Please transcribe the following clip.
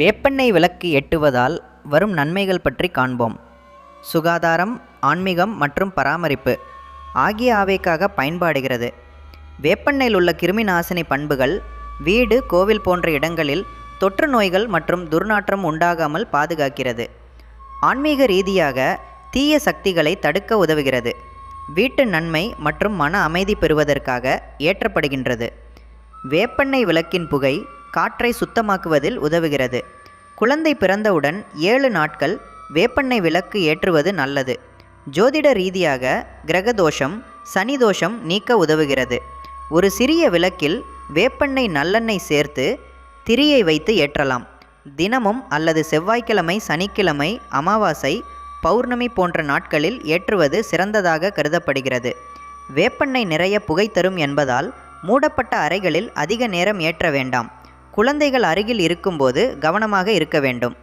வேப்பெண்ணெய் விளக்கு எட்டுவதால் வரும் நன்மைகள் பற்றி காண்போம். சுகாதாரம் ஆன்மீகம் மற்றும் பராமரிப்பு ஆகிய ஆவைக்காக பயன்பாடுகிறது. வேப்பெண்ணெயில் உள்ள கிருமி நாசினி பண்புகள் வீடு கோவில் போன்ற இடங்களில் தொற்று நோய்கள் மற்றும் துர்நாற்றம் உண்டாகாமல் பாதுகாக்கிறது. ஆன்மீக ரீதியாக தீய சக்திகளை தடுக்க உதவுகிறது. வீட்டு நன்மை மற்றும் மன அமைதி பெறுவதற்காக ஏற்றப்படுகின்றது. வேப்பெண்ணெய் விளக்கின் புகை காற்றை சுத்தமாக்குவதில் உதவுகிறது. குழந்தை பிறந்தவுடன் ஏழு நாட்கள் வேப்பெண்ணெய் விளக்கு ஏற்றுவது நல்லது. ஜோதிட ரீதியாக கிரகதோஷம் சனி தோஷம் நீக்க உதவுகிறது. ஒரு சிறிய விளக்கில் வேப்பெண்ணெய் நல்லெண்ணெய் சேர்த்து திரியை வைத்து ஏற்றலாம். தினமும் அல்லது செவ்வாய்க்கிழமை சனிக்கிழமை அமாவாசை பௌர்ணமி போன்ற நாட்களில் ஏற்றுவது சிறந்ததாக கருதப்படுகிறது. வேப்பெண்ணெய் நிறைய புகை தரும் என்பதால் மூடப்பட்ட அறைகளில் அதிக நேரம் ஏற்ற வேண்டாம். குழந்தைகள் அருகில் இருக்கும்போது கவனமாக இருக்க வேண்டும்.